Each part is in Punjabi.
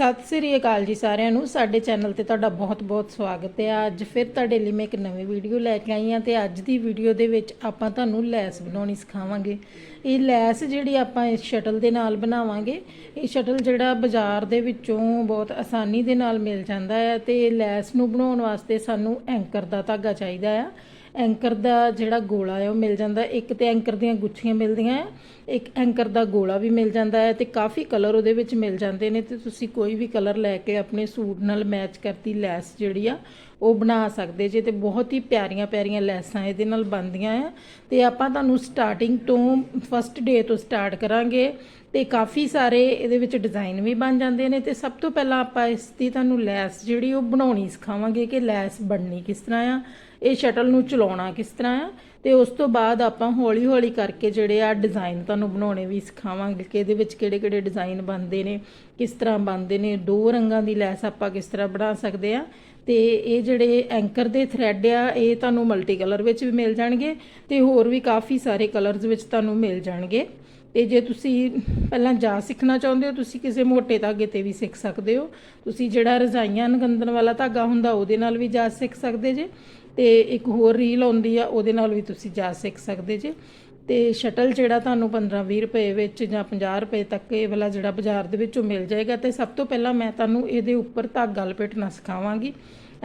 ਸਤਿ ਸ੍ਰੀ ਅਕਾਲ ਜੀ ਸਾਰਿਆਂ ਨੂੰ। ਸਾਡੇ ਚੈਨਲ ਤੇ ਤੁਹਾਡਾ ਬਹੁਤ-ਬਹੁਤ ਸਵਾਗਤ ਹੈ। ਅੱਜ ਫਿਰ ਤੁਹਾਡੇ ਲਈ ਮੈਂ ਇੱਕ ਨਵੀਂ ਵੀਡੀਓ ਲੈ ਕੇ ਆਈ ਹਾਂ ਤੇ ਅੱਜ ਦੀ ਵੀਡੀਓ ਦੇ ਵਿੱਚ ਆਪਾਂ ਤੁਹਾਨੂੰ ਲੈਸ ਬਣਾਉਣੀ ਸਿਖਾਵਾਂਗੇ। ਇਹ ਲੈਸ ਜਿਹੜੀ ਆਪਾਂ ਇਸ ਸ਼ਟਲ ਦੇ ਨਾਲ ਬਣਾਵਾਂਗੇ, ਇਹ ਸ਼ਟਲ ਜਿਹੜਾ ਬਾਜ਼ਾਰ ਦੇ ਵਿੱਚੋਂ ਬਹੁਤ ਆਸਾਨੀ ਦੇ ਨਾਲ ਮਿਲ ਜਾਂਦਾ ਹੈ ਤੇ ਲੈਸ ਨੂੰ ਬਣਾਉਣ ਵਾਸਤੇ ਸਾਨੂੰ ਐਂਕਰ ਦਾ ਧਾਗਾ ਚਾਹੀਦਾ ਆ। ਐਂਕਰ ਦਾ ਜਿਹੜਾ ਗੋਲਾ ਹੈ ਉਹ ਮਿਲ ਜਾਂਦਾ। ਇੱਕ ਤੇ ਐਂਕਰ ਦੀਆਂ ਗੁੱਛੀਆਂ ਮਿਲਦੀਆਂ ਹੈ ਇੱਕ ਐਂਕਰ ਦਾ ਗੋਲਾ ਵੀ ਮਿਲ ਜਾਂਦਾ ਹੈ ਤੇ ਕਾਫੀ ਕਲਰ ਉਹਦੇ ਵਿੱਚ ਮਿਲ ਜਾਂਦੇ ਨੇ ਤੇ ਤੁਸੀਂ ਕੋਈ ਵੀ ਕਲਰ ਲੈ ਕੇ ਆਪਣੇ ਸੂਟ ਨਾਲ ਮੈਚ ਕਰਤੀ ਲੈਸ ਜਿਹੜੀ ਆ, ਉਹ ਬਣਾ ਸਕਦੇ ਜੇ ਤੇ ਬਹੁਤ ਹੀ ਪਿਆਰੀਆਂ ਪਿਆਰੀਆਂ ਲੈਸਾਂ ਇਹਦੇ ਨਾਲ ਬਣਦੀਆਂ ਆ। ਤੇ ਆਪਾਂ ਤੁਹਾਨੂੰ ਸਟਾਰਟਿੰਗ ਤੋਂ ਫਸਟ ਡੇ ਤੋਂ ਸਟਾਰਟ ਕਰਾਂਗੇ ਤੇ ਕਾਫੀ ਸਾਰੇ ਇਹਦੇ ਵਿੱਚ ਡਿਜ਼ਾਈਨ ਵੀ ਬਣ ਜਾਂਦੇ ਨੇ ਤੇ ਸਭ ਤੋਂ ਪਹਿਲਾਂ ਆਪਾਂ ਇਸ ਦੀ ਤੁਹਾਨੂੰ ਲੈਸ ਜਿਹੜੀ ਉਹ ਬਣਾਉਣੀ ਸਿਖਾਵਾਂਗੇ ਕਿ ਲੈਸ ਬਣਨੀ ਕਿਸ ਤਰ੍ਹਾਂ ਆ। ਇਹ ਸ਼ਟਲ ਨੂੰ ਚਲਾਉਣਾ ਕਿਸ ਤਰ੍ਹਾਂ ਆ? ਤੇ ਉਸ ਤੋਂ ਬਾਅਦ ਆਪਾਂ ਹੌਲੀ ਹੌਲੀ ਕਰਕੇ ਜਿਹੜੇ ਆ ਡਿਜ਼ਾਈਨ ਤੁਹਾਨੂੰ ਬਣਾਉਣੇ ਵੀ ਸਿਖਾਵਾਂਗੇ ਕਿ ਇਹਦੇ ਵਿੱਚ ਕਿਹੜੇ ਕਿਹੜੇ ਡਿਜ਼ਾਈਨ ਬਣਦੇ ਨੇ, ਕਿਸ ਤਰ੍ਹਾਂ ਬਣਦੇ ਨੇ, ਦੋ ਰੰਗਾਂ ਦੀ ਲੈਸ ਆਪਾਂ ਕਿਸ ਤਰ੍ਹਾਂ ਬਣਾ ਸਕਦੇ ਆ। ਤੇ ਇਹ ਜਿਹੜੇ ਐਂਕਰ ਦੇ ਥ੍ਰੈਡ ਆ, ਇਹ ਤੁਹਾਨੂੰ ਮਲਟੀ ਕਲਰ ਵਿੱਚ ਵੀ ਮਿਲ ਜਾਣਗੇ ਤੇ ਹੋਰ ਵੀ ਕਾਫੀ ਸਾਰੇ ਕਲਰਸ ਵਿੱਚ ਤੁਹਾਨੂੰ ਮਿਲ ਜਾਣਗੇ। ਤੇ ਜੇ ਤੁਸੀਂ ਪਹਿਲਾਂ ਜਾ ਸਿੱਖਣਾ ਚਾਹੁੰਦੇ ਹੋ, ਤੁਸੀਂ ਕਿਸੇ ਮੋਟੇ ਧਾਗੇ ਤੇ ਵੀ ਸਿੱਖ ਸਕਦੇ ਹੋ। ਤੁਸੀਂ ਜਿਹੜਾ ਰਜ਼ਾਈਆਂ ਨਗੰਦਨ ਵਾਲਾ ਧਾਗਾ ਹੁੰਦਾ, ਉਹਦੇ ਨਾਲ ਵੀ ਜਾ ਸਿੱਖ ਸਕਦੇ ਜੇ। ਤੇ ਇੱਕ ਹੋਰ ਰੀਲ ਆਉਂਦੀ ਆ, ਉਹਦੇ ਨਾਲ ਵੀ ਤੁਸੀਂ ਜਾ ਸਿੱਖ ਸਕਦੇ ਜੇ। ਤੇ ਸ਼ਟਲ ਜਿਹੜਾ ਤੁਹਾਨੂੰ 15-20 ਰੁਪਏ ਵਿੱਚ ਜਾਂ 50 ਰੁਪਏ ਤੱਕ ਇਹ ਵਾਲਾ ਜਿਹੜਾ ਬਾਜ਼ਾਰ ਦੇ ਵਿੱਚੋਂ ਮਿਲ ਜਾਏਗਾ। ਤੇ ਸਭ ਤੋਂ ਪਹਿਲਾਂ ਮੈਂ ਤੁਹਾਨੂੰ ਇਹਦੇ ਉੱਪਰ ਧਾਗਾ ਲਪੇਟਣਾ ਸਿਖਾਵਾਂਗੀ।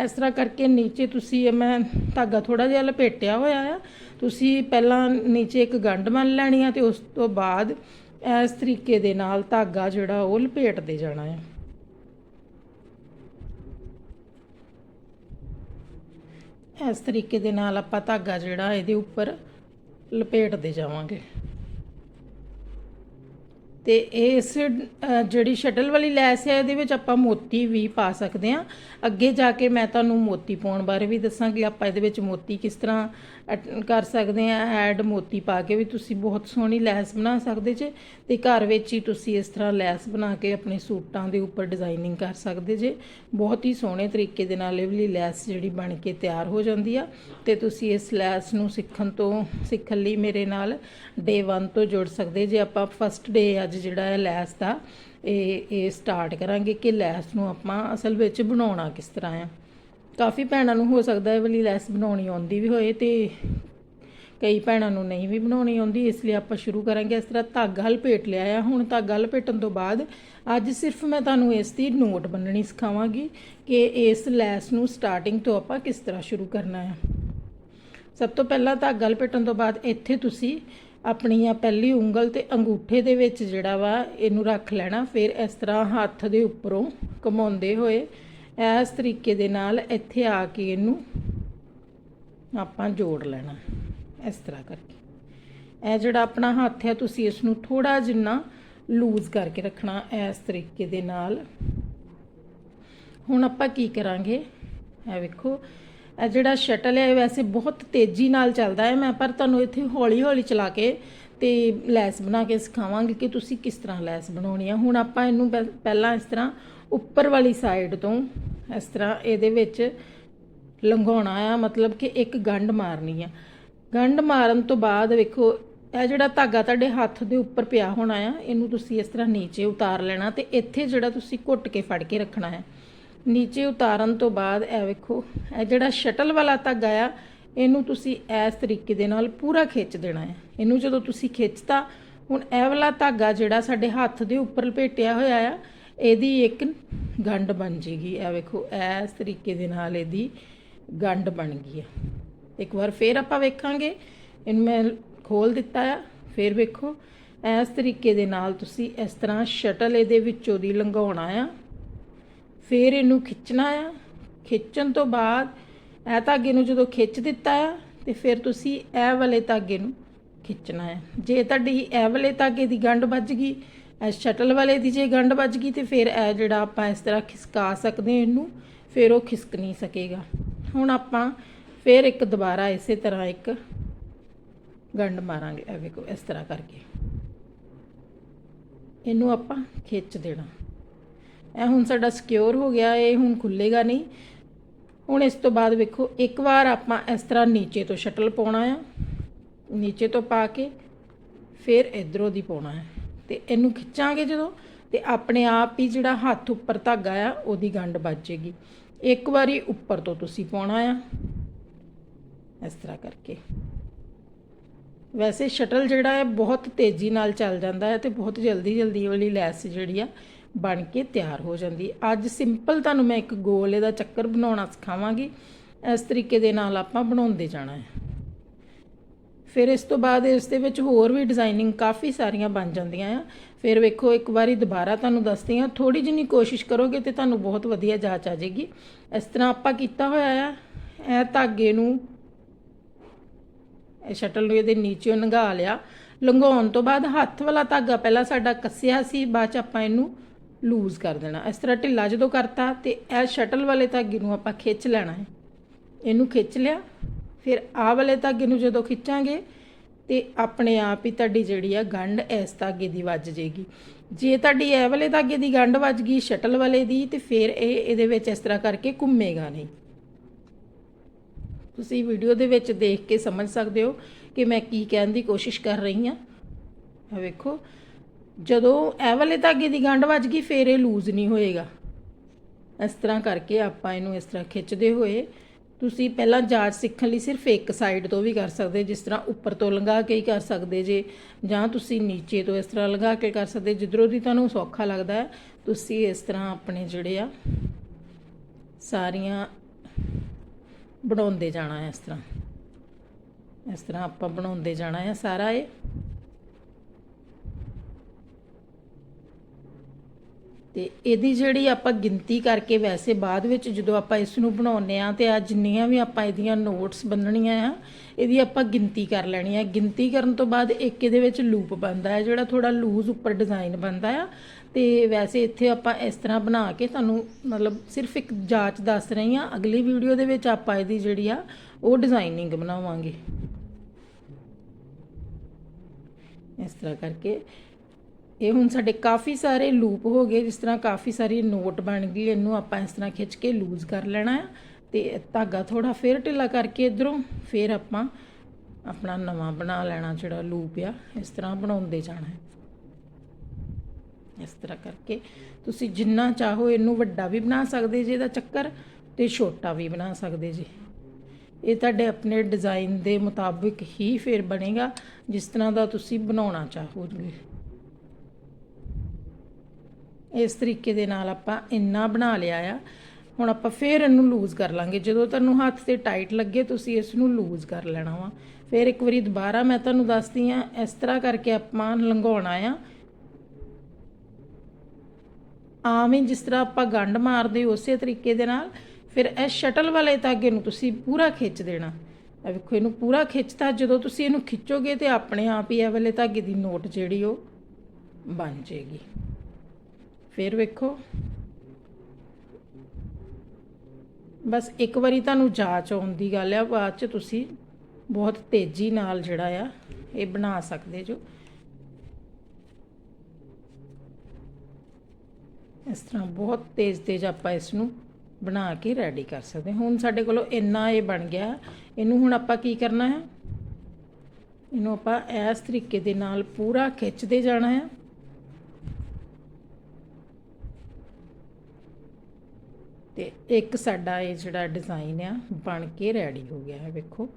ਇਸ ਤਰ੍ਹਾਂ ਕਰਕੇ ਨੀਚੇ ਤੁਸੀਂ, ਇਹ ਮੈਂ ਧਾਗਾ ਥੋੜਾ ਜਿਹਾ ਲਪੇਟਿਆ ਹੋਇਆ ਆ। ਤੁਸੀਂ ਪਹਿਲਾਂ ਨੀਚੇ ਇੱਕ ਗੰਢ ਮੰਨ ਲੈਣੀ ਆ ਤੇ ਉਸ ਤੋਂ ਬਾਅਦ ਇਸ ਤਰੀਕੇ ਦੇ ਨਾਲ ਧਾਗਾ ਜਿਹੜਾ ਉਹ ਲਪੇਟਦੇ ਜਾਣਾ ਹੈ ਇਸ ਤਰੀਕੇ ਦੇ ਨਾਲ ਆਪਾਂ ਧਾਗਾ ਜਿਹੜਾ ਇਹਦੇ ਉੱਪਰ ਲਪੇਟਦੇ ਜਾਵਾਂਗੇ। ਤੇ ਇਸ ਜਿਹੜੀ ਸ਼ਟਲ ਵਾਲੀ ਲੈਸ ਹੈ, ਇਹਦੇ ਵਿੱਚ ਆਪਾਂ ਮੋਤੀ ਵੀ ਪਾ ਸਕਦੇ ਹਾਂ। ਅੱਗੇ ਜਾ ਕੇ ਮੈਂ ਤੁਹਾਨੂੰ ਮੋਤੀ ਪਾਉਣ ਬਾਰੇ ਵੀ ਦੱਸਾਂਗੀ, ਆਪਾਂ ਇਹਦੇ ਵਿੱਚ ਮੋਤੀ ਕਿਸ ਤਰ੍ਹਾਂ ਅਟ- ਕਰ ਸਕਦੇ ਹਾਂ, ਐਡ ਮੋਤੀ ਪਾ ਕੇ ਵੀ ਤੁਸੀਂ ਬਹੁਤ ਸੋਹਣੀ ਲੈਸ ਬਣਾ ਸਕਦੇ ਜੇ ਤੇ ਘਰ ਵਿੱਚ ਹੀ ਤੁਸੀਂ ਇਸ ਤਰ੍ਹਾਂ ਲੈਸ ਬਣਾ ਕੇ ਆਪਣੇ ਸੂਟਾਂ ਦੇ ਉੱਪਰ ਡਿਜ਼ਾਈਨਿੰਗ ਕਰ ਸਕਦੇ ਜੇ। ਬਹੁਤ ਹੀ ਸੋਹਣੇ ਤਰੀਕੇ ਦੇ ਨਾਲ ਇਹ ਵਾਲੀ ਲੈਸ ਜਿਹੜੀ ਬਣ ਕੇ ਤਿਆਰ ਹੋ ਜਾਂਦੀ ਆ ਤੇ ਤੁਸੀਂ ਇਸ ਲੈਸ ਨੂੰ ਸਿੱਖਣ ਤੋਂ, ਸਿੱਖਣ ਲਈ ਮੇਰੇ ਨਾਲ ਡੇ 1 ਤੋਂ ਜੁੜ ਸਕਦੇ ਜੇ। ਆਪਾਂ ਫਸਟ ਡੇ ਅੱਜ ਜਿਹੜਾ ਹੈ ਲੈਸ ਦਾ, ਇਹ ਇਹ ਸਟਾਰਟ ਕਰਾਂਗੇ ਕਿ ਲੈਸ ਨੂੰ ਆਪਾਂ ਅਸਲ ਵਿੱਚ ਬਣਾਉਣਾ ਕਿਸ ਤਰ੍ਹਾਂ ਆ। ਕਾਫੀ ਭੈਣਾਂ ਨੂੰ ਹੋ ਸਕਦਾ ਇਹ ਵਾਲੀ ਲੈਸ ਬਣਾਉਣੀ ਆਉਂਦੀ ਵੀ ਹੋਏ ਤੇ ਕਈ ਭੈਣਾਂ ਨੂੰ ਨਹੀਂ ਵੀ ਬਣਾਉਣੀ ਆਉਂਦੀ, ਇਸ ਲਈ ਆਪਾਂ ਸ਼ੁਰੂ ਕਰਾਂਗੇ। ਇਸ ਤਰ੍ਹਾਂ ਧਾਗਾ ਲਪੇਟ ਲਿਆ ਆ। ਹੁਣ ਧਾਗਾ ਲਪੇਟਣ ਤੋਂ ਬਾਅਦ ਅੱਜ ਸਿਰਫ ਮੈਂ ਤੁਹਾਨੂੰ ਇਸ ਦੀ ਨੋਟ ਬੰਨਣੀ ਸਿਖਾਵਾਂਗੀ ਕਿ ਇਸ ਲੈਸ ਨੂੰ ਸਟਾਰਟਿੰਗ ਤੋਂ ਆਪਾਂ ਕਿਸ ਤਰ੍ਹਾਂ ਸ਼ੁਰੂ ਕਰਨਾ ਹੈ ਸਭ ਤੋਂ ਪਹਿਲਾਂ ਧਾਗਾ ਲਪੇਟਣ ਤੋਂ ਬਾਅਦ ਇੱਥੇ ਤੁਸੀਂ ਆਪਣੀ ਆ ਪਹਿਲੀ ਉਂਗਲ ਤੇ ਅੰਗੂਠੇ ਦੇ ਵਿੱਚ ਜਿਹੜਾ ਵਾ ਇਹਨੂੰ ਰੱਖ ਲੈਣਾ, ਫਿਰ ਇਸ ਤਰ੍ਹਾਂ ਹੱਥ ਦੇ ਉੱਪਰੋਂ ਘੁਮਾਉਂਦੇ ਹੋਏ ਇਸ ਤਰੀਕੇ ਦੇ ਨਾਲ ਇੱਥੇ ਆ ਕੇ ਇਹਨੂੰ ਆਪਾਂ ਜੋੜ ਲੈਣਾ, ਇਸ ਤਰ੍ਹਾਂ ਕਰਕੇ। ਇਹ ਜਿਹੜਾ ਆਪਣਾ ਹੱਥ ਹੈ, ਤੁਸੀਂ ਇਸ ਨੂੰ ਥੋੜਾ ਜਿੰਨਾ ਲੂਜ਼ ਕਰਕੇ ਰੱਖਣਾ ਇਸ ਤਰੀਕੇ ਦੇ ਨਾਲ। ਹੁਣ ਆਪਾਂ ਕੀ ਕਰਾਂਗੇ? ਇਹ ਵੇਖੋ ਇਹ ਜਿਹੜਾ ਸ਼ਟਲ ਹੈ ਵੈਸੇ ਬਹੁਤ ਤੇਜ਼ੀ ਨਾਲ ਚੱਲਦਾ ਹੈ। ਮੈਂ ਪਰ ਤੁਹਾਨੂੰ ਇੱਥੇ ਹੌਲੀ ਹੌਲੀ ਚਲਾ ਕੇ ਤੇ ਲੈਸ ਬਣਾ ਕੇ ਸਿਖਾਵਾਂਗੀ ਕਿ ਤੁਸੀਂ ਕਿਸ ਤਰ੍ਹਾਂ ਲੈਸ ਬਣਾਉਣੀ ਹੈ ਹੁਣ ਆਪਾਂ ਇਹਨੂੰ ਪਹਿ- ਪਹਿਲਾਂ ਇਸ ਤਰ੍ਹਾਂ ਉੱਪਰ ਵਾਲੀ ਸਾਈਡ ਤੋਂ ਇਸ ਤਰ੍ਹਾਂ ਇਹਦੇ ਵਿੱਚ ਲੰਘਾਉਣਾ ਆ। ਮਤਲਬ ਕਿ ਇੱਕ ਗੰਢ ਮਾਰਨੀ ਆ। ਗੰਢ ਮਾਰਨ ਤੋਂ ਬਾਅਦ ਵੇਖੋ, ਇਹ ਜਿਹੜਾ ਧਾਗਾ ਤੁਹਾਡੇ ਹੱਥ ਦੇ ਉੱਪਰ ਪਿਆ ਹੋਣਾ ਆ, ਇਹਨੂੰ ਤੁਸੀਂ ਇਸ ਤਰ੍ਹਾਂ ਨੀਚੇ ਉਤਾਰ ਲੈਣਾ ਤੇ ਇੱਥੇ ਜਿਹੜਾ ਤੁਸੀਂ ਘੁੱਟ ਕੇ ਫੜ ਕੇ ਰੱਖਣਾ ਹੈ। ਨੀਚੇ ਉਤਾਰਨ ਤੋਂ ਬਾਅਦ ਇਹ ਵੇਖੋ, ਇਹ ਜਿਹੜਾ ਸ਼ਟਲ ਵਾਲਾ ਧਾਗਾ ਆ ਇਹਨੂੰ ਤੁਸੀਂ ਇਸ ਤਰੀਕੇ ਦੇ ਨਾਲ ਪੂਰਾ ਖਿੱਚ ਦੇਣਾ ਹੈ। ਇਹਨੂੰ ਜਦੋਂ ਤੁਸੀਂ ਖਿੱਚਤਾ, ਹੁਣ ਇਹ ਵਾਲਾ ਧਾਗਾ ਜਿਹੜਾ ਸਾਡੇ ਹੱਥ ਦੇ ਉੱਪਰ ਲਪੇਟਿਆ ਹੋਇਆ ਆ, ਇਹਦੀ ਇੱਕ ਗੰਢ ਬਣ ਜੇਗੀ। ਇਹ ਵੇਖੋ, ਇਸ ਤਰੀਕੇ ਦੇ ਨਾਲ ਇਹਦੀ ਗੰਢ ਬਣ ਗਈ ਆ। ਇੱਕ ਵਾਰ ਫੇਰ ਆਪਾਂ ਵੇਖਾਂਗੇ। ਇਹਨੂੰ ਮੈਂ ਖੋਲ ਦਿੱਤਾ ਆ। ਫੇਰ ਵੇਖੋ, ਇਸ ਤਰੀਕੇ ਦੇ ਨਾਲ ਤੁਸੀਂ ਇਸ ਤਰ੍ਹਾਂ ਸ਼ਟਲ ਇਹਦੇ ਵਿੱਚੋਂ ਦੀ ਲੰਘਾਉਣਾ ਆ। ਫਿਰ ਇਹਨੂੰ ਖਿੱਚਣਾ ਆ। ਖਿੱਚਣ ਤੋਂ ਬਾਅਦ ਇਹ ਧਾਗੇ ਨੂੰ ਜਦੋਂ ਖਿੱਚ ਦਿੱਤਾ ਆ, ਤੇ ਫਿਰ ਤੁਸੀਂ ਇਹ ਵਾਲੇ ਧਾਗੇ ਨੂੰ ਖਿੱਚਣਾ ਹੈ ਜੇ ਤੁਹਾਡੀ ਇਹ ਵਾਲੇ ਧਾਗੇ ਦੀ ਗੰਢ ਵੱਜ ਗਈ, ਇਹ ਸ਼ਟਲ ਵਾਲੇ ਦੀ ਜੇ ਗੰਢ ਵੱਜ ਗਈ, ਤੇ ਫਿਰ ਇਹ ਜਿਹੜਾ ਆਪਾਂ ਇਸ ਤਰ੍ਹਾਂ ਖਿਸਕਾ ਸਕਦੇ ਹਾਂ ਇਹਨੂੰ, ਫਿਰ ਉਹ ਖਿਸਕ ਨਹੀਂ ਸਕੇਗਾ। ਹੁਣ ਆਪਾਂ ਫਿਰ ਇੱਕ ਦੁਬਾਰਾ ਇਸੇ ਤਰ੍ਹਾਂ ਇੱਕ ਗੰਢ ਮਾਰਾਂਗੇ ਇਹ ਕੋ ਇਸ ਤਰ੍ਹਾਂ ਕਰਕੇ। ਇਹਨੂੰ ਆਪਾਂ ਖਿੱਚ ਦੇਣਾ। ਇਹ ਹੁਣ ਸਾਡਾ ਸਿਕਿਉਰ ਹੋ ਗਿਆ, ਇਹ ਹੁਣ ਖੁੱਲੇਗਾ ਨਹੀਂ। ਹੁਣ ਇਸ ਤੋਂ ਬਾਅਦ ਵੇਖੋ, ਇੱਕ ਵਾਰ ਆਪਾਂ ਇਸ ਤਰ੍ਹਾਂ ਨੀਚੇ ਤੋਂ ਸ਼ਟਲ ਪਾਉਣਾ ਆ। ਨੀਚੇ ਤੋਂ ਪਾ ਕੇ ਫਿਰ ਇਧਰੋਂ ਦੀ ਪਾਉਣਾ ਹੈ। ਤੇ ਇਹਨੂੰ ਖਿੱਚਾਂਗੇ ਜਦੋਂ, ਤੇ ਆਪਣੇ ਆਪ ਹੀ ਜਿਹੜਾ ਹੱਥ ਉੱਪਰ ਧਾਗਾ ਆ, ਉਹਦੀ ਗੰਢ ਵੱਜ ਜੇਗੀ। ਇੱਕ ਵਾਰੀ ਉੱਪਰ ਤੋਂ ਤੁਸੀਂ ਪਾਉਣਾ ਆ। ਇਸ ਤਰ੍ਹਾਂ ਕਰਕੇ। ਵੈਸੇ ਸ਼ਟਲ ਜਿਹੜਾ ਹੈ, ਬਹੁਤ ਤੇਜ਼ੀ ਨਾਲ ਚੱਲ ਜਾਂਦਾ ਹੈ ਤੇ ਬਹੁਤ ਜਲਦੀ ਜਲਦੀ ਵਾਲੀ ਲੈਸ ਜਿਹੜੀ ਆ ਬਣ ਕੇ ਤਿਆਰ ਹੋ ਜਾਂਦੀ ਅੱਜ ਸਿੰਪਲ ਤੁਹਾਨੂੰ ਮੈਂ ਇੱਕ ਗੋਲ ਇਹਦਾ ਚੱਕਰ ਬਣਾਉਣਾ ਸਿਖਾਵਾਂਗੀ। ਇਸ ਤਰੀਕੇ ਦੇ ਨਾਲ ਆਪਾਂ ਬਣਾਉਂਦੇ ਜਾਣਾ ਹੈ। ਫਿਰ ਇਸ ਤੋਂ ਬਾਅਦ ਇਸ ਦੇ ਵਿੱਚ ਹੋਰ ਵੀ ਡਿਜ਼ਾਈਨਿੰਗ ਕਾਫੀ ਸਾਰੀਆਂ ਬਣ ਜਾਂਦੀਆਂ ਆ। ਫਿਰ ਵੇਖੋ, ਇੱਕ ਵਾਰੀ ਦੁਬਾਰਾ ਤੁਹਾਨੂੰ ਦੱਸਦੀ ਹਾਂ। ਥੋੜੀ ਜਿਹੀ ਕੋਸ਼ਿਸ਼ ਕਰੋਗੇ ਤੇ ਤੁਹਾਨੂੰ ਬਹੁਤ ਵਧੀਆ ਜਾਚ ਆ ਜਾਏਗੀ। ਇਸ ਤਰ੍ਹਾਂ ਆਪਾਂ ਕੀਤਾ ਹੋਇਆ ਆ। ਇਹ ਧਾਗੇ ਨੂੰ ਇਹ ਸ਼ਟਲ ਨੂੰ ਇਹਦੇ ਨੀਚੇ ਲੰਘਾ ਲਿਆ। ਲੰਘਾਉਣ ਤੋਂ ਬਾਅਦ ਹੱਥ ਵਾਲਾ ਧਾਗਾ ਪਹਿਲਾਂ ਸਾਡਾ ਕੱਸਿਆ ਸੀ, ਬਾਅਦ ਚ ਆਪਾਂ ਇਹਨੂੰ ਲੂਜ਼ ਕਰ ਦੇਣਾ। ਇਸ ਤਰ੍ਹਾਂ ਢਿੱਲਾ ਜਦੋਂ ਕਰਤਾ ਤੇ ਇਹ ਸ਼ਟਲ ਵਾਲੇ ਧਾਗੇ ਨੂੰ ਆਪਾਂ ਖਿੱਚ ਲੈਣਾ ਹੈ। ਇਹਨੂੰ ਖਿੱਚ ਲਿਆ, ਫਿਰ ਆ ਵਾਲੇ ਧਾਗੇ ਨੂੰ ਜਦੋਂ ਖਿੱਚਾਂਗੇ ਤੇ ਆਪਣੇ ਆਪ ਹੀ ਤੁਹਾਡੀ ਜਿਹੜੀ ਆ ਗੰਢ ਇਸ ਧਾਗੇ ਦੀ ਵੱਜ ਜੇਗੀ ਜੇ ਤੁਹਾਡੀ ਇਹ ਵਾਲੇ ਧਾਗੇ ਦੀ ਗੰਢ ਵੱਜ ਗਈ ਸ਼ਟਲ ਵਾਲੇ ਦੀ ਤੇ ਫਿਰ ਇਹ ਇਹਦੇ ਵਿੱਚ ਇਸ ਤਰ੍ਹਾਂ ਕਰਕੇ ਘੁੰਮੇਗਾ ਨਹੀਂ। ਤੁਸੀਂ ਵੀਡੀਓ ਦੇ ਵਿੱਚ ਦੇਖ ਕੇ ਸਮਝ ਸਕਦੇ ਹੋ ਕਿ ਮੈਂ ਕੀ ਕਹਿਣ ਦੀ ਕੋਸ਼ਿਸ਼ ਕਰ ਰਹੀ ਹਾਂ। ਵੇਖੋ। ਜਦੋਂ ਇਹ ਵਾਲੇ ਧਾਗੇ ਦੀ ਗੰਢ ਵੱਜ ਗਈ, ਫਿਰ ਇਹ ਲੂਜ਼ ਨਹੀਂ ਹੋਏਗਾ। ਇਸ ਤਰ੍ਹਾਂ ਕਰਕੇ ਆਪਾਂ ਇਹਨੂੰ ਇਸ ਤਰ੍ਹਾਂ ਖਿੱਚਦੇ ਹੋਏ, ਤੁਸੀਂ ਪਹਿਲਾਂ ਜਾਚ ਸਿੱਖਣ ਲਈ ਸਿਰਫ ਇੱਕ ਸਾਈਡ ਤੋਂ ਵੀ ਕਰ ਸਕਦੇ, ਜਿਸ ਤਰ੍ਹਾਂ ਉੱਪਰ ਤੋਂ ਲੰਘਾ ਕੇ ਹੀ ਕਰ ਸਕਦੇ ਜੇ, ਜਾਂ ਤੁਸੀਂ ਨੀਚੇ ਤੋਂ ਇਸ ਤਰ੍ਹਾਂ ਲੰਘਾ ਕੇ ਕਰ ਸਕਦੇ, ਜਿੱਧਰੋਂ ਦੀ ਤੁਹਾਨੂੰ ਸੌਖਾ ਲੱਗਦਾ ਹੈ ਤੁਸੀਂ ਇਸ ਤਰ੍ਹਾਂ ਆਪਣੇ ਜਿਹੜੇ ਆ, ਸਾਰੀਆਂ ਬਣਾਉਂਦੇ ਜਾਣਾ ਹੈ ਇਸ ਤਰ੍ਹਾਂ। ਇਸ ਤਰ੍ਹਾਂ ਆਪਾਂ ਬਣਾਉਂਦੇ ਜਾਣਾ ਹੈ ਸਾਰਾ ਇਹ। ਤੇ ਇਹਦੀ ਜਿਹੜੀ ਆਪਾਂ ਗਿਣਤੀ ਕਰਕੇ ਵੈਸੇ ਬਾਅਦ ਵਿੱਚ ਜਦੋਂ ਆਪਾਂ ਇਸ ਨੂੰ ਬਣਾਉਨੇ ਆ ਤੇ ਆ ਜਿੰਨੀਆਂ ਵੀ ਆਪਾਂ ਇਹਦੀਆਂ ਨੋਟਸ ਬੰਨਣੀਆਂ ਆ, ਇਹਦੀ ਆਪਾਂ ਗਿਣਤੀ ਕਰ ਲੈਣੀ ਆ। ਗਿਣਤੀ ਕਰਨ ਤੋਂ ਬਾਅਦ ਇੱਕ ਇਹਦੇ ਵਿੱਚ ਲੂਪ ਬਣਦਾ ਹੈ, ਜਿਹੜਾ ਥੋੜਾ ਲੂਜ਼ ਉੱਪਰ ਡਿਜ਼ਾਈਨ ਬਣਦਾ ਆ। ਤੇ ਵੈਸੇ ਇੱਥੇ ਆਪਾਂ ਇਸ ਤਰ੍ਹਾਂ ਬਣਾ ਕੇ ਤੁਹਾਨੂੰ ਮਤਲਬ ਸਿਰਫ ਇੱਕ ਜਾਂਚ ਦੱਸ ਰਹੀ ਆ ਅਗਲੀ ਵੀਡੀਓ ਦੇ ਵਿੱਚ ਆਪਾਂ ਇਹਦੀ ਜਿਹੜੀ ਆ, ਉਹ ਡਿਜ਼ਾਈਨਿੰਗ ਬਣਾਵਾਂਗੇ। ਇਸ ਤਰ੍ਹਾਂ ਕਰਕੇ ਇਹ ਹੁਣ ਸਾਡੇ ਕਾਫੀ ਸਾਰੇ ਲੂਪ ਹੋ ਗਏ, ਜਿਸ ਤਰ੍ਹਾਂ ਕਾਫੀ ਸਾਰੀ ਨੋਟ ਬਣ ਗਈ, ਇਹਨੂੰ ਆਪਾਂ ਇਸ ਤਰ੍ਹਾਂ ਖਿੱਚ ਕੇ ਲੂਜ਼ ਕਰ ਲੈਣਾ ਹੈ। ਤੇ ਧਾਗਾ ਥੋੜਾ ਫੇਰ ਢਿੱਲਾ ਕਰਕੇ ਇਧਰੋਂ ਫੇਰ ਆਪਾਂ ਆਪਣਾ ਨਵਾਂ ਬਣਾ ਲੈਣਾ ਜਿਹੜਾ ਲੂਪ ਆ, ਇਸ ਤਰ੍ਹਾਂ ਬਣਾਉਂਦੇ ਜਾਣਾ ਹੈ। ਇਸ ਤਰ੍ਹਾਂ ਕਰਕੇ ਤੁਸੀਂ ਜਿੰਨਾ ਚਾਹੋ ਇਹਨੂੰ ਵੱਡਾ ਵੀ ਬਣਾ ਸਕਦੇ ਜੇ ਇਹਦਾ ਚੱਕਰ ਤੇ ਛੋਟਾ ਵੀ ਬਣਾ ਸਕਦੇ ਜੀ। ਇਹ ਤੁਹਾਡੇ ਆਪਣੇ ਡਿਜ਼ਾਈਨ ਦੇ ਮੁਤਾਬਿਕ ਹੀ ਫਿਰ ਬਣੇਗਾ, ਜਿਸ ਤਰ੍ਹਾਂ ਦਾ ਤੁਸੀਂ ਬਣਾਉਣਾ ਚਾਹੋਗੇ। ਇਸ ਤਰੀਕੇ ਦੇ ਨਾਲ ਆਪਾਂ ਇੰਨਾ ਬਣਾ ਲਿਆ ਆ, ਹੁਣ ਆਪਾਂ ਫੇਰ ਇਹਨੂੰ ਲੂਜ਼ ਕਰ ਲਾਂਗੇ। ਜਦੋਂ ਤੁਹਾਨੂੰ ਹੱਥ ਤੇ ਟਾਈਟ ਲੱਗੇ, ਤੁਸੀਂ ਇਸ ਨੂੰ ਲੂਜ਼ ਕਰ ਲੈਣਾ ਵਾ। ਫਿਰ ਇੱਕ ਵਾਰੀ ਦੁਬਾਰਾ ਮੈਂ ਤੁਹਾਨੂੰ ਦੱਸਦੀ ਆ, ਇਸ ਤਰ੍ਹਾਂ ਕਰਕੇ ਆਪਾਂ ਲੰਘਾਉਣਾ ਆ। ਆਵੇਂ ਜਿਸ ਤਰ੍ਹਾਂ ਆਪਾਂ ਗੰਢ ਮਾਰਦੇ ਉਸੇ ਤਰੀਕੇ ਦੇ ਨਾਲ। ਫਿਰ ਇਹ ਸ਼ਟਲ ਵਾਲੇ ਧਾਗੇ ਨੂੰ ਤੁਸੀਂ ਪੂਰਾ ਖਿੱਚ ਦੇਣਾ। ਆ ਵੇਖੋ, ਇਹਨੂੰ ਪੂਰਾ ਖਿੱਚਤਾ, ਜਦੋਂ ਤੁਸੀਂ ਇਹਨੂੰ ਖਿੱਚੋਗੇ ਤੇ ਆਪਣੇ ਆਪ ਹੀ ਇਹ ਵਾਲੇ ਧਾਗੇ ਦੀ ਨੋਟ ਜਿਹੜੀ ਉਹ ਬਣ ਜਾਏਗੀ। ਫਿਰ ਵੇਖੋ। ਬਸ ਇੱਕ ਵਾਰੀ ਤੁਹਾਨੂੰ ਜਾਚ ਆਉਣ ਦੀ ਗੱਲ ਆ, ਬਾਅਦ ਚ ਤੁਸੀਂ ਬਹੁਤ ਤੇਜ਼ੀ ਨਾਲ ਜਿਹੜਾ ਆ, ਇਹ ਬਣਾ ਸਕਦੇ ਜੋ। ਇਸ ਤਰ੍ਹਾਂ ਬਹੁਤ ਤੇਜ਼ ਤੇਜ਼ ਆਪਾਂ ਇਸ ਨੂੰ ਬਣਾ ਕੇ ਰੈਡੀ ਕਰ ਸਕਦੇ ਹੁਣ ਸਾਡੇ ਕੋਲੋਂ ਇੰਨਾ ਇਹ ਬਣ ਗਿਆ, ਇਹਨੂੰ ਹੁਣ ਆਪਾਂ ਕੀ ਕਰਨਾ ਹੈ? ਇਹਨੂੰ ਆਪਾਂ ਇਸ ਤਰੀਕੇ ਦੇ ਨਾਲ ਪੂਰਾ ਖਿੱਚਦੇ ਜਾਣਾ ਹੈ। ਤੇ ਇੱਕ ਸਾਡਾ ਇਹ ਜਿਹੜਾ ਡਿਜ਼ਾਈਨ ਆ, ਬਣ ਕੇ ਰੈਡੀ ਹੋ ਗਿਆ ਹੈ, ਵੇਖੋ।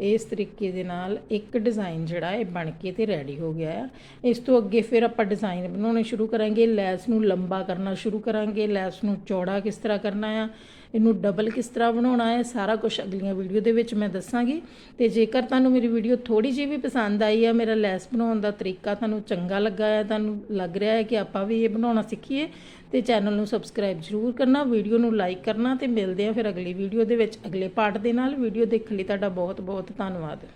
ਇਸ ਤਰੀਕੇ ਦੇ ਨਾਲ ਇੱਕ ਡਿਜ਼ਾਈਨ ਜਿਹੜਾ ਇਹ ਬਣ ਕੇ ਤੇ ਰੈਡੀ ਹੋ ਗਿਆ ਆ। ਇਸ ਤੋਂ ਅੱਗੇ ਫਿਰ ਆਪਾਂ ਡਿਜ਼ਾਈਨ ਬਣਾਉਣੇ ਸ਼ੁਰੂ ਕਰਾਂਗੇ, ਲੈਸ ਨੂੰ ਲੰਬਾ ਕਰਨਾ ਸ਼ੁਰੂ ਕਰਾਂਗੇ, ਲੈਸ ਨੂੰ ਚੌੜਾ ਕਿਸ ਤਰ੍ਹਾਂ ਕਰਨਾ ਆ। ਇਹਨੂੰ ਡਬਲ ਕਿਸ ਤਰ੍ਹਾਂ ਬਣਾਉਣਾ ਹੈ, ਸਾਰਾ ਕੁਝ ਅਗਲੀਆਂ ਵੀਡੀਓ ਦੇ ਵਿੱਚ ਮੈਂ ਦੱਸਾਂਗੀ। ਤੇ ਜੇਕਰ ਤੁਹਾਨੂੰ ਮੇਰੀ ਵੀਡੀਓ ਥੋੜੀ ਜਿਹੀ ਵੀ ਪਸੰਦ ਆਈ ਹੈ ਮੇਰਾ ਲੈਸ ਬਣਾਉਣ ਦਾ ਤਰੀਕਾ ਤੁਹਾਨੂੰ ਚੰਗਾ ਲੱਗਾ ਹੈ, ਤੁਹਾਨੂੰ ਲੱਗ ਰਿਹਾ ਹੈ ਕਿ ਆਪਾਂ ਵੀ ਇਹ ਬਣਾਉਣਾ ਸਿੱਖੀਏ, ਤੇ ਚੈਨਲ ਨੂੰ ਸਬਸਕ੍ਰਾਈਬ ਜ਼ਰੂਰ ਕਰਨਾ ਵੀਡੀਓ ਨੂੰ ਲਾਈਕ ਕਰਨਾ, ਤੇ ਮਿਲਦੇ ਆ ਫਿਰ ਅਗਲੀ ਵੀਡੀਓ ਦੇ ਵਿੱਚ ਅਗਲੇ ਪਾਰਟ ਦੇ ਨਾਲ। ਵੀਡੀਓ ਦੇਖਣ ਲਈ ਤੁਹਾਡਾ ਬਹੁਤ ਬਹੁਤ ਧੰਨਵਾਦ।